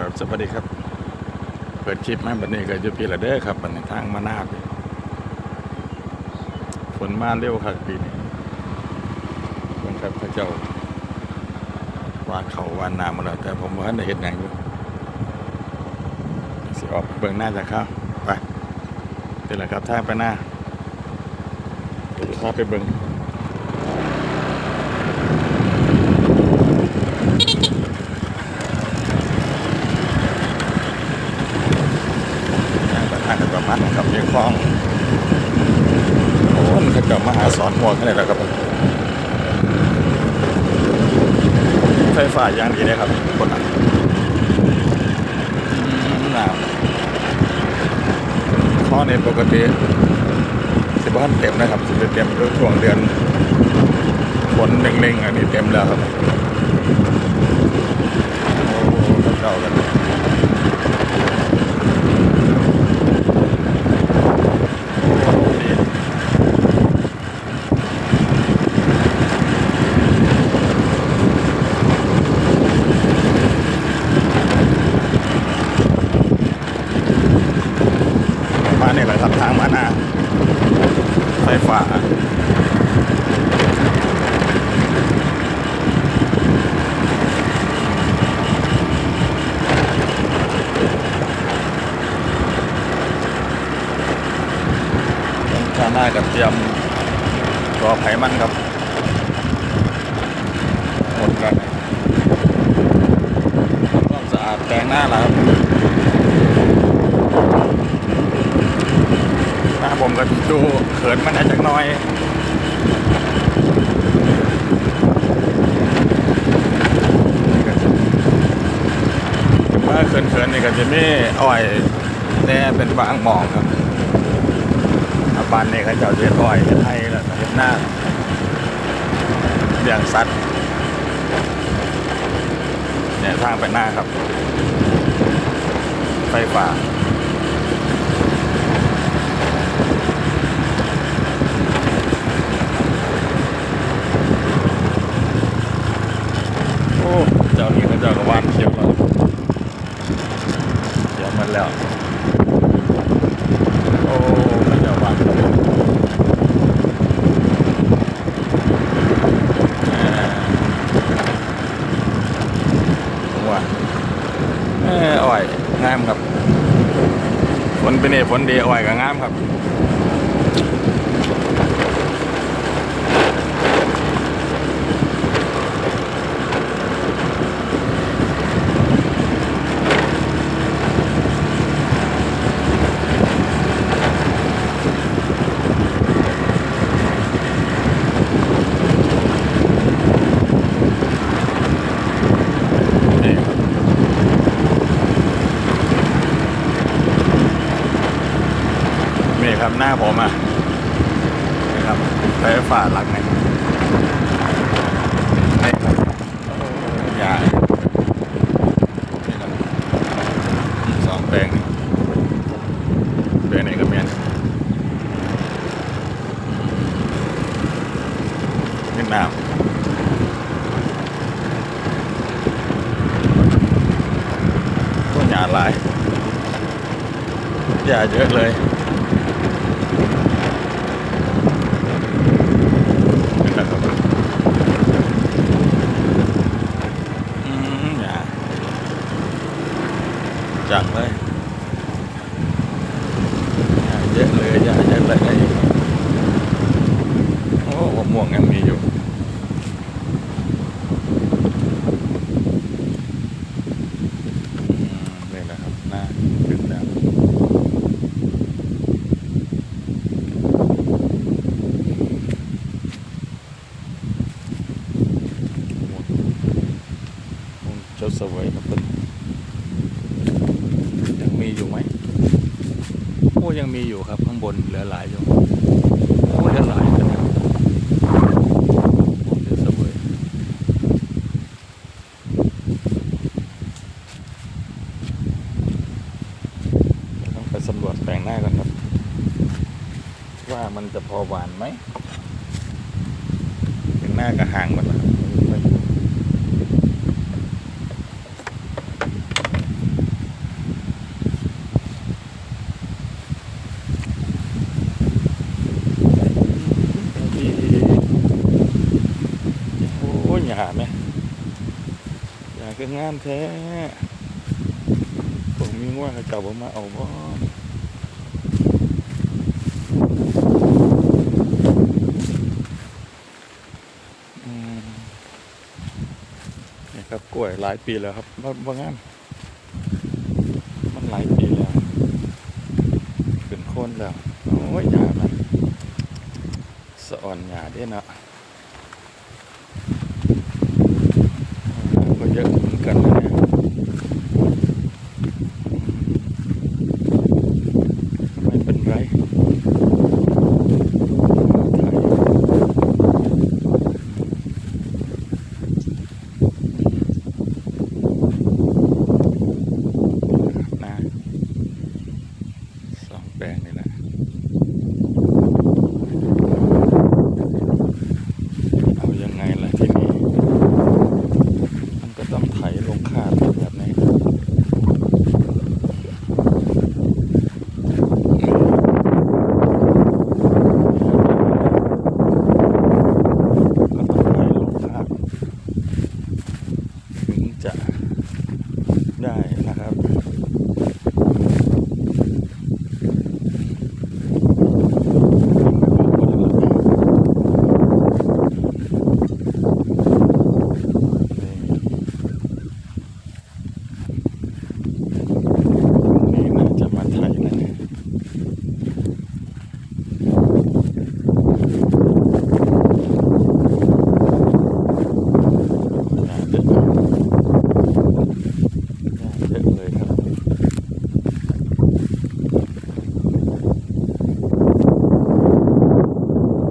ครับสวัสดีครับ เปิดคลิปมาบันนี้ก็อยู่พี่ละเด้อครับบันนี้ทางมานาดฝนมาเร็วครับปีนี้เพิ่นครับพระเจ้าวานเขาวานน้ำมาแล้วแต่ผมว่าได้เห็นอย่างอยู่สิออกเบื้องหน้าจากเขาไปเป็นไรครับทางไปหน้าเดี๋ยวจะพาไปเบื้องทางไปทางกันประมาณนะ คลองโอ้นเขาจะมาหาสอนหัวกันเลยแล้วครับไฟฟ้าอย่างดีเลยครับคนนั้นหนาวข้อในปกติสิบวันเต็มนะครับสิบเต็มก็ช่วงเดือนฝนเล็งๆอันนี้เต็มแล้วครับโอ้โหเก่ากันโอ้ดี มาเนี่ยแหละครับ ทางมานาไฟฟ้าชาหน้ากับเตรียมรอไขมันครับหมดกันทำความสะอาดแต่งหน้าแล้วครับ หน้าผมก็ดู เขินมันอาจจะน้อยเมื่อเขินๆนี่ก็จะมีอ้อยแน่เป็นบางหมองครับอาบานนี่เขาจ้าเรียกอ้อยเฮ็ดให้แล้วเฮ็ดหน้าเลี้ยงสัตว์เนี่ยทางไปหน้าครับ ไฟฟ้า โอ้ เจ้าก็วานเขียวแล้วเขียวมันแล้ว โอ้ก็เจ้าวานเขียวอ่าผมว่าเอ้ออ้อยงามครับฝนเป็นเอฝนดีอ้อยก็งามครับ หน้าผมอะนี่ครับไฟฟ้าหลังนี่นี่ครับยานี่ครับสองแปลงแปลงไหนก็เมียนนี่น้ำต้นหญ้าหลายหญ้าเยอะเลย นะครับอืมหญ้าจังเลยหญ้าเยอะเลยหญ้าเยอะเลยโอ้มะม่วงยังมีอยู่ อืมนี่แหละครับหน้าขึ้นแล้ว คงเจ้าเสวยครับเป็นยังมีอยู่ไหมโอ้ยังมีอยู่ครับข้างบนเหลือหลายอยู่โอ้เหลือหลายนะครับเจ้าเสวยต้องไปสำรวจแปลงหน้ากันครับ ว่ามันจะพอหวานไหมแปลงหน้ากับห่างหมันแล้วครับ คืองามแท้ผมมีง่วงเขาเจ้าผมมาเอาบ่อืมนี่ครับกล้วยหลายปีแล้วครับบ่บ่งามมันหลายปีแล้วเป็นโคนแล้วโอ้ยหยามันสะอ่อนหยาเด้เนาะ จะได้นะครับ